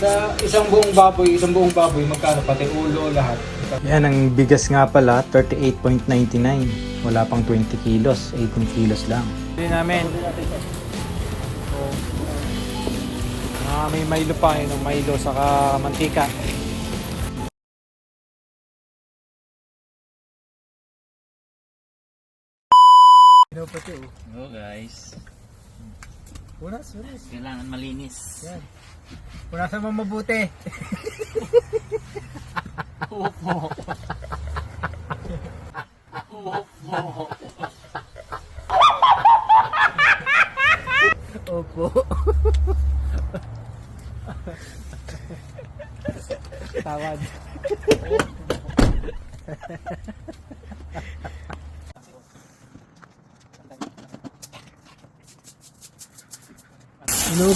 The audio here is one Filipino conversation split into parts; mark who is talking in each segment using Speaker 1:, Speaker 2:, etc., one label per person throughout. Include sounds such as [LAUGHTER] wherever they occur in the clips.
Speaker 1: Sa isang buong baboy, isang buong baboy, magkano pati ulo, lahat.
Speaker 2: Yan, ang bigas nga pala, 38.99. Wala pang 20 kilos, 18 kilos lang. Hindi namin. Ah, may Milo pa, yun, ang Milo saka mantika.
Speaker 3: Oo guys,
Speaker 2: Punas, punas.
Speaker 3: kailangan malinis.
Speaker 2: Yan. Punasan mo mabuti. [LAUGHS]
Speaker 3: Opo.
Speaker 2: Opo.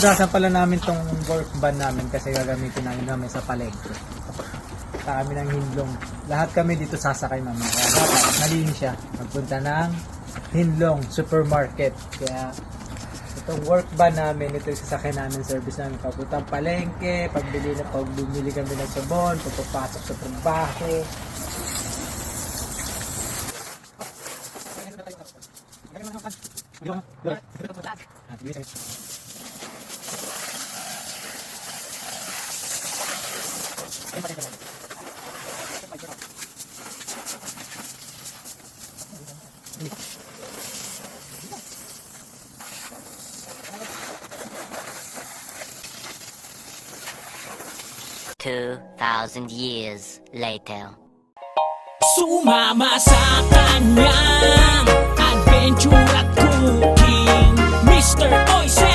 Speaker 2: Inuugasan pala namin tong work van namin kasi gagamitin namin namin sa palengke. Sa kami ng Hinlong. Lahat kami dito sasakay mamaya. Kaya dapat malinis siya. Magpunta ng Hinlong Supermarket. Kaya itong work van namin, ito yung sasakyan namin service namin. Papuntang palengke, pagbili na pag kami ng sabon, pagpapasok sa trabaho.
Speaker 4: Two thousand years later.
Speaker 5: Sumama sa kanyang adventure at cooking Mr. Oisen,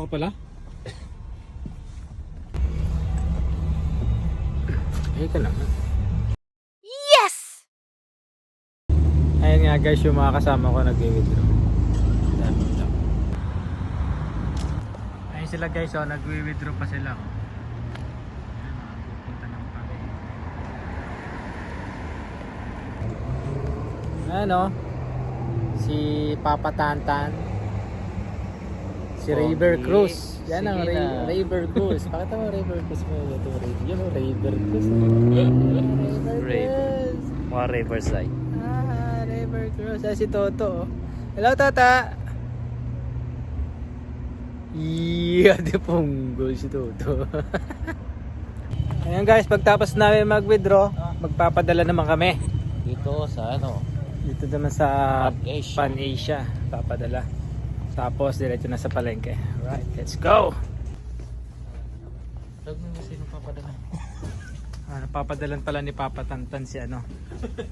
Speaker 1: Dito ka pala?
Speaker 2: Eh, ka lang.
Speaker 4: Yes!
Speaker 2: Ayun nga guys, yung mga kasama ko nag-withdraw. Dami lang. Sila guys, oh, nag-withdraw pa sila. Oh. Ano? Si Papa Tantan. Si River. Cruz. Yan ang
Speaker 3: Sige na.
Speaker 2: River Cruz. Pakita mo River Cruz mo. Ito, River. Yan ang River Cruz. [LAUGHS] River
Speaker 3: River.
Speaker 2: Cruz.
Speaker 3: Mga riverside.
Speaker 2: Ah, River Cruz. Ah, si Toto. oh. Hello, Tata. Yeah, [LAUGHS] di punggol si Toto. [LAUGHS] Ayan guys, pagtapos namin mag-withdraw, magpapadala naman kami.
Speaker 3: Dito sa ano,
Speaker 2: Dito naman sa
Speaker 3: Pan Asia.
Speaker 2: Pan Asia, papadala. Tapos diretso na sa palengke. Right, let's go.
Speaker 3: Tag mo yung sino papadala. [LAUGHS]
Speaker 2: Ah, napapadalan pala ni Papa Tantan si ano. [LAUGHS]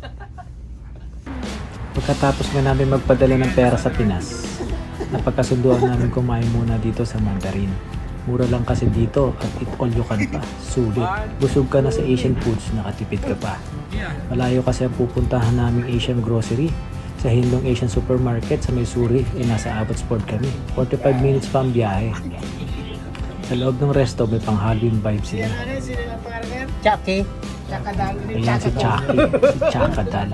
Speaker 2: Pagkatapos nga namin magpadala ng pera sa Pinas, napagkasunduan namin kumain muna dito sa Mandarin. Mura lang kasi dito at eat all you can pa. Sulit. Busog ka na sa Asian foods, nakatipid ka pa. Malayo kasi ang pupuntahan naming Asian grocery. Sa Hindong Asian Supermarket sa Missouri, eh nasa Abbotsford kami. 45 minutes pa ang biyahe. Sa loob ng resto, may pang Halloween vibe sila.
Speaker 6: Chucky.
Speaker 2: Ayan si Chucky, si Chakadal.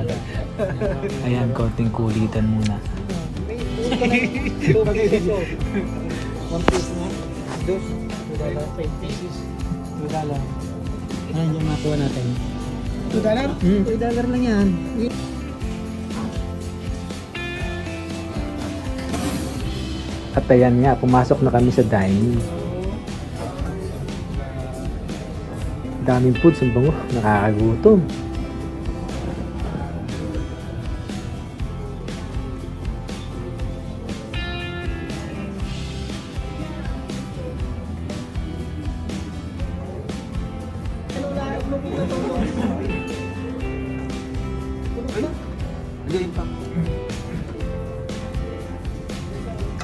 Speaker 2: Ayan, konting kulitan muna.
Speaker 6: One piece na. Dos. Two dollar. Five pieces. Two dollar. Ano yung makuha natin? Two dollar?
Speaker 2: Hmm.
Speaker 6: Two dollar lang yan.
Speaker 2: At ayan nga, pumasok na kami sa dining. Daming foods, ang bango, nakakagutom.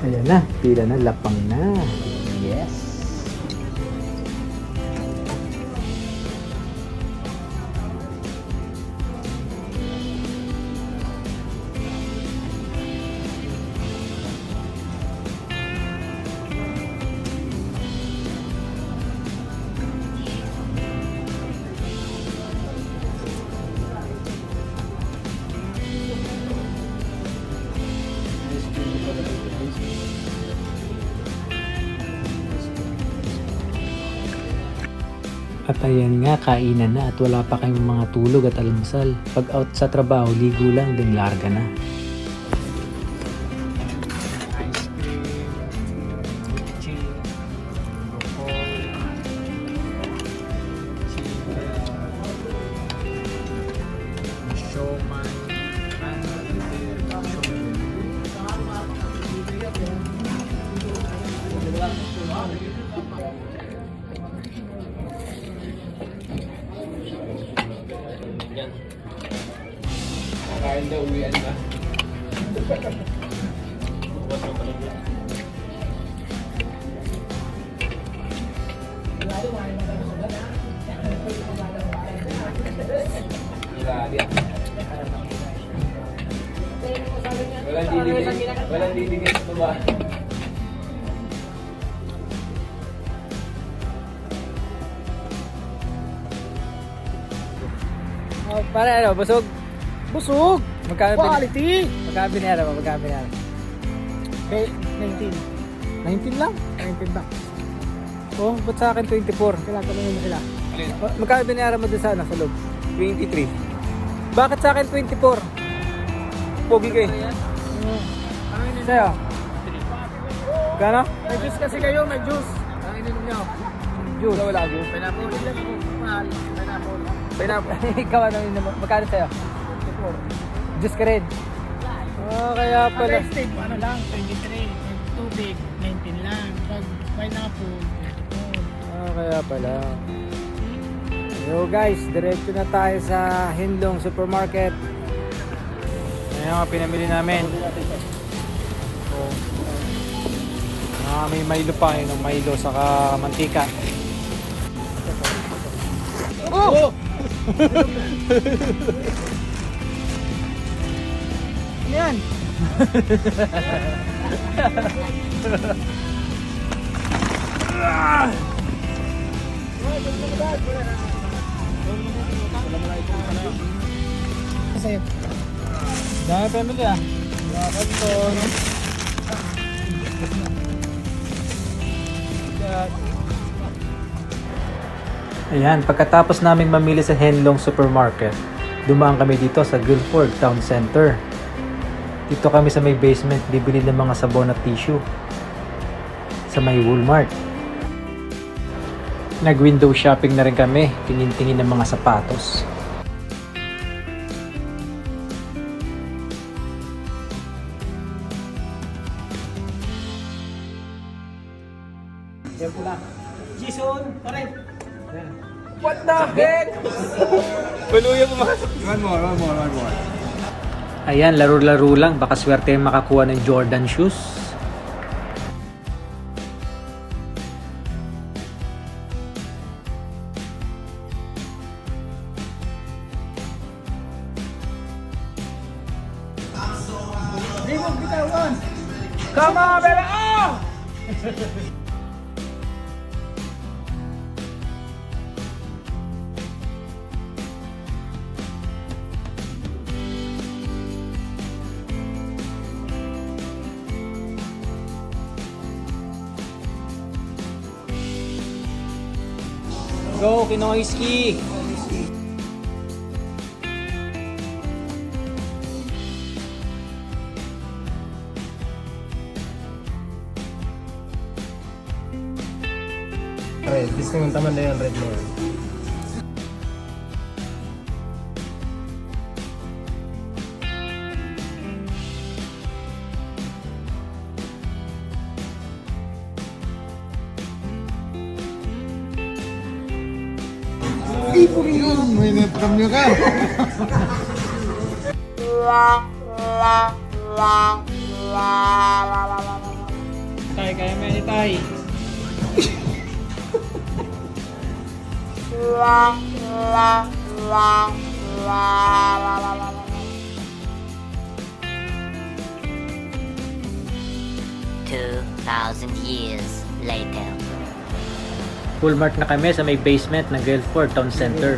Speaker 2: Ayan na, pila na, lapang na. Yes. At ayan nga, kainan na at wala pa kayong mga tulog at almusal. Pag out sa trabaho, ligo lang, din larga na.
Speaker 1: Walang didingin, walang didingin sa baba.
Speaker 6: Oh, para ano, busog? Busog! Magkano Quality! Magkano binera mo? Magkano binera mo? 19. 19 lang? 19 bucks. Oh, ba't sa akin 24? Kailangan ko mo sila. Ma- Magkano binera mo doon sa, ano, sa loob? 23. Bakit sa akin 24? Pogi kayo. Sa'yo? Gano? May juice kasi kayo, may juice. Ang ininom niyo? Juice. Wala, wala juice. Pineapple. Pineapple. Pineapple. [LAUGHS] Ikaw ano yun naman? Magkano sa'yo? 24. Juice ka rin. Ah, kaya pala.
Speaker 7: State, ano lang, 23. Pag tubig, 19 lang. Pag pineapple, 24.
Speaker 6: Ah, kaya pala. Yo guys, diretso na tayo sa Hinlong Supermarket. Ayan ang pinamili namin. Oh. Ah, may Milo pa yun, ng Milo saka mantika. Oh! Yan. [LAUGHS] Kasi dami family ah. Bakit to, no?
Speaker 2: Ayan, pagkatapos naming mamili sa Henlong Supermarket, dumaan kami dito sa Guilford Town Center. Dito kami sa may basement bibili ng mga sabon at tissue. Sa may Walmart. Nag-window shopping na rin kami, tingin-tingin ng mga sapatos.
Speaker 6: Yan pula. Jason, pare. What the heck? Baluya pumasok.
Speaker 1: One more, one more, one more.
Speaker 2: Ayan, laro-laro lang, baka swerte yung makakuha ng Jordan shoes.
Speaker 6: Go, Kinoyski!
Speaker 1: Red, discount naman na yung red mo.
Speaker 6: Tay, kaya mo yan, tay.
Speaker 4: Two thousand years later.
Speaker 2: Walmart na kami sa may basement ng Guilford Town Center.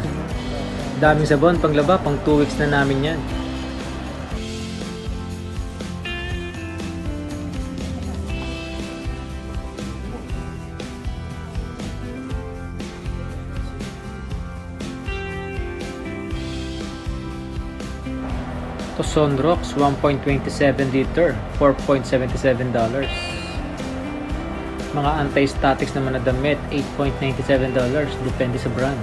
Speaker 2: Daming sabon, panglaba, pang 2 weeks na namin yan. Sunrox 1.27 liter, 4.77 dollars. Mga anti-statics naman na damit, 8.97 dollars, depende sa brand.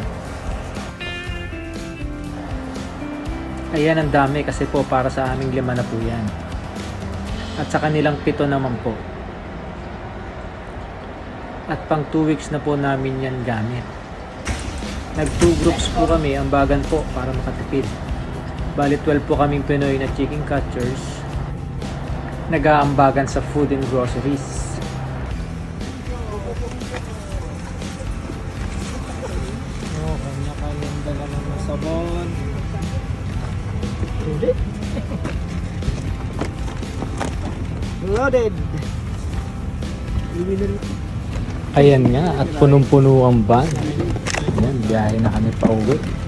Speaker 2: Ayan ang dami kasi po para sa aming lima na po yan. At sa kanilang pito naman po. At pang 2 weeks na po namin yan gamit. Nag 2 groups po kami, ang bagan po para makatipid. Bali 12 po kaming Pinoy na chicken catchers. Nag-aambagan sa food and groceries.
Speaker 6: Oh, kanya-kanyang dala ng sabon. Hindi. Loaded.
Speaker 2: Ayan nga, at punong-puno ang van. Ayan, biyahe na kami pa uwi.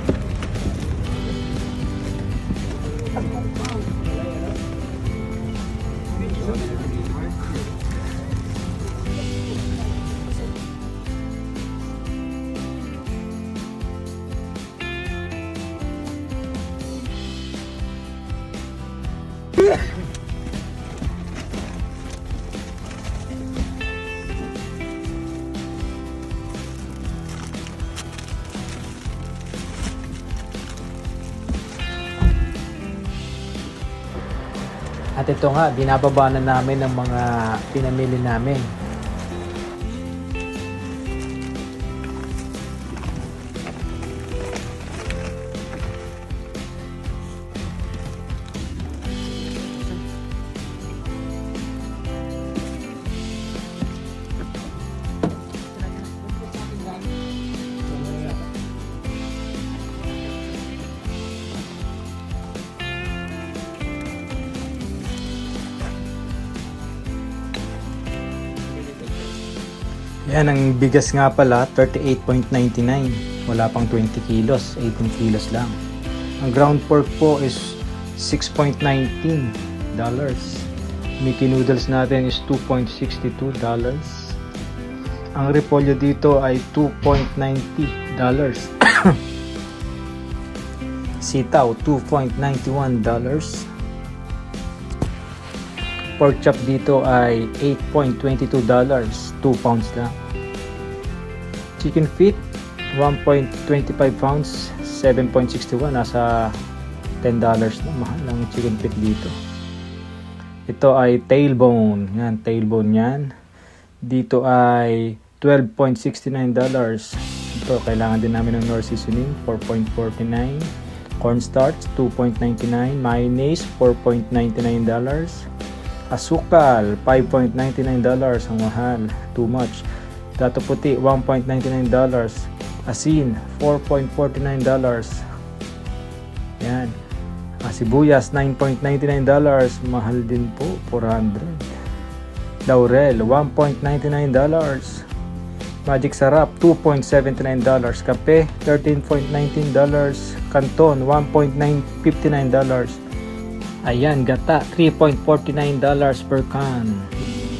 Speaker 2: At ito nga, binababa na namin ang mga pinamili namin. Yan, ang bigas nga pala, 38.99. Wala pang 20 kilos, 18 kilos lang. Ang ground pork po is 6.19 dollars. Mickey noodles natin is 2.62 dollars. Ang repolyo dito ay 2.90 dollars. [COUGHS] Sitaw, 2.91 dollars. Pork chop dito ay 8.22 dollars, 2 pounds lang. Chicken feet, 1.25 pounds, 7.61 nasa 10 dollars na mahal ang chicken feet dito. Ito ay tailbone, yan tailbone yan. Dito ay 12.69 dollars. Ito kailangan din namin ng nor seasoning, 4.49 cornstarch 2.99 mayonnaise 4.99 dollars asukal 5.99 dollars ang mahal too much. Dato puti 1.99 dollars. Asin 4.49 dollars. Yan. Ah, sibuyas 9.99 dollars. Mahal din po 400 laurel 1.99 dollars. Magic Sarap, $2.79. Kape, $13.19. Canton, $1.59. Ayan, gata, $3.49 per can.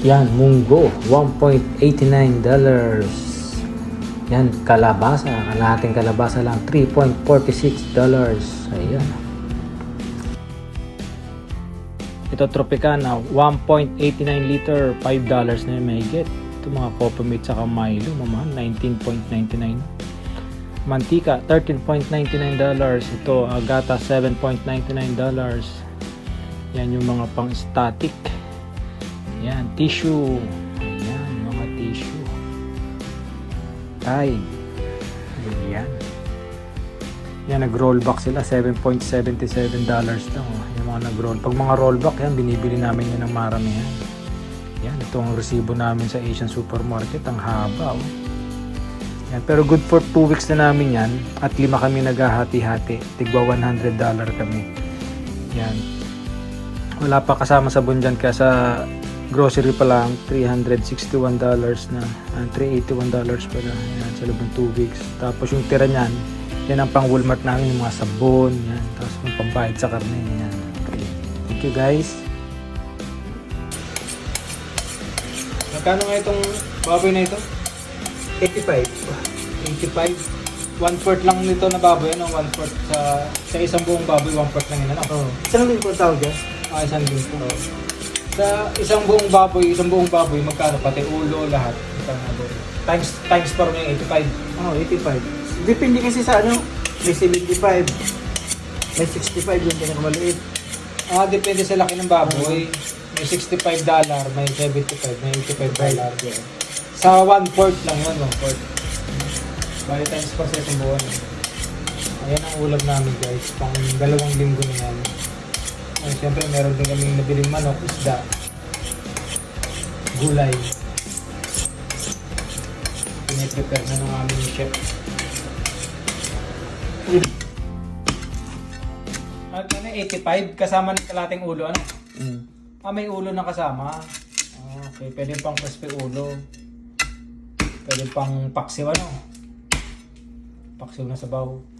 Speaker 2: Yan, munggo, $1.89. Yan, kalabasa, kalahating kalabasa lang, $3.46. Ayan. Ito, Tropicana, 1.89 liter, $5 na yung may get. Ito mga Coppermint saka Milo, mamahal, 19.99. Mantika, $13.99. Ito, Agata, $7.99. Yan yung mga pang-static. Yan, tissue. Ayan, mga tissue. Tide. Ayan. Yan, nag-rollback sila. $7.77 lang. Oh. Yung mga nag-roll. Pag mga rollback, yan, binibili namin yan ng maramihan. Yan, ito ang resibo namin sa Asian Supermarket. Ang haba, oh. Yan, pero good for 2 weeks na namin yan. At lima kami naghahati-hati. Tigwa $100 kami. Yan. Wala pa kasama sa dyan kaya sa grocery pa lang $361 na ah, $381 pala yan, sa loob ng 2 weeks tapos yung tira niyan yan ang pang Walmart namin yung mga sabon yan, tapos yung pambayad sa karne yan. Okay. thank you guys
Speaker 1: Magkano nga itong baboy na ito?
Speaker 2: 85 85 one fourth lang nito na baboy, ano, one fourth sa, sa isang buong baboy, one fourth lang yun, ano.
Speaker 3: Oh. Saan tawag yan?
Speaker 2: Ah, isang linggo. Sa isang buong baboy, isang buong baboy, magkano, pati ulo, lahat. Na doon. Times, times par mo yung 85.
Speaker 3: Oh, 85. Depende kasi sa ano, may 75. May 65 yung pinakamaliit.
Speaker 2: Ah, depende sa laki ng baboy. May 65 dollar, may 75, may 85 dollar. Sa one fourth lang yun, one fourth. Bali times pa sa isang buwan. Ayan ang ulam namin guys, pang dalawang linggo na yan. Ay, siyempre meron din kaming nabiling manok, isda, gulay. Piniprepare na ng aming chef. At ano, 85 kasama ng kalating ulo, ano?
Speaker 3: Mm.
Speaker 2: Ah, may ulo na kasama. Ah, okay, pwede pang crispy ulo. Pwede pang paksiw, ano? Paksiw na sabaw.